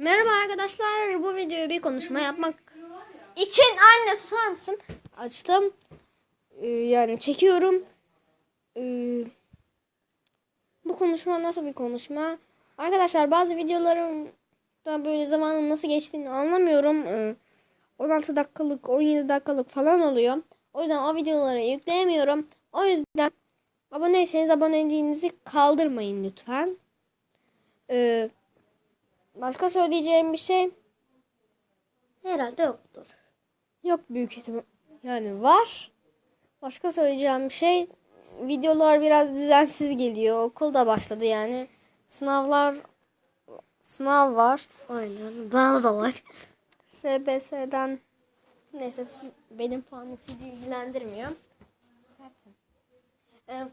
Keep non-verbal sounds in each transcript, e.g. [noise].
Merhaba arkadaşlar. Bu videoyu bir konuşma yapmak için anne susar mısın? Açtım. Ee, yani çekiyorum. Ee, bu konuşma nasıl bir konuşma? Arkadaşlar bazı videolarımda böyle zamanın nasıl geçtiğini anlamıyorum. Ee, 16 dakikalık, 17 dakikalık falan oluyor. O yüzden o videoları yükleyemiyorum. O yüzden aboneyseniz aboneliğinizi kaldırmayın lütfen. Ee, başka söyleyeceğim bir şey Herhalde yoktur. yok büyük ihtimal. Yani var. Başka söyleyeceğim bir şey videolar biraz düzensiz geliyor. Okul da başladı yani. Sınavlar sınav var. Aynen. Bana da var. SBS'den neyse siz, benim puanım sizi ilgilendirmiyor. Zaten. Ee,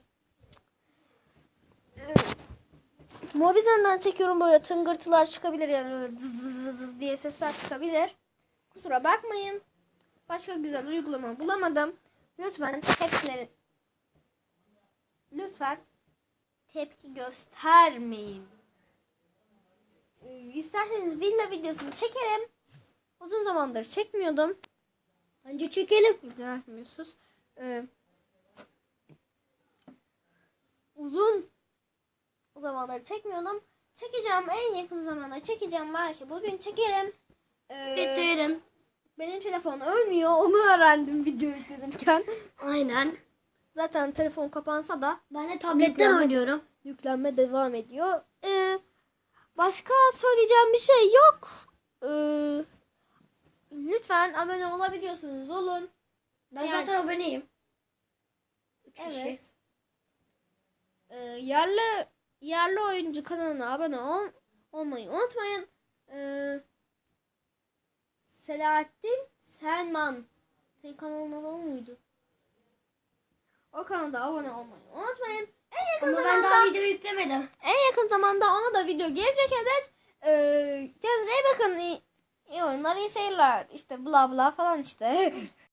Mobizen'den çekiyorum böyle tıngırtılar çıkabilir yani böyle dız dız dız diye sesler çıkabilir. Kusura bakmayın. Başka güzel uygulama bulamadım. Lütfen tepkileri lütfen tepki göstermeyin. Ee, İsterseniz villa videosunu çekerim. Uzun zamandır çekmiyordum. Bence çekelim. Sus. Ee, uzun zamandır çekmiyordum. Çekeceğim en yakın zamanda çekeceğim belki bugün çekerim. Ee, Bitirin. benim telefon ölmüyor onu öğrendim video yüklenirken. Aynen. Zaten telefon kapansa da Ben de tabletten Yüklenme- oynuyorum. yüklenme devam ediyor. Ee, başka söyleyeceğim bir şey yok. Ee, lütfen abone olabiliyorsunuz olun. Ben Yani- zaten aboneyim. Üç kişi. Evet. Ee, yerli yerli oyuncu kanalına abone ol, olmayı unutmayın. Ee, Selahattin Selman. Senin kanalın adı o muydu? O kanalda abone olmayı unutmayın. En yakın Ama ben zamanda daha video yüklemedim. en yakın zamanda ona da video gelecek elbet. Ee, kendinize iyi bakın. İyi, iyi oyunlar, iyi seyirler. İşte bla bla falan işte. [laughs]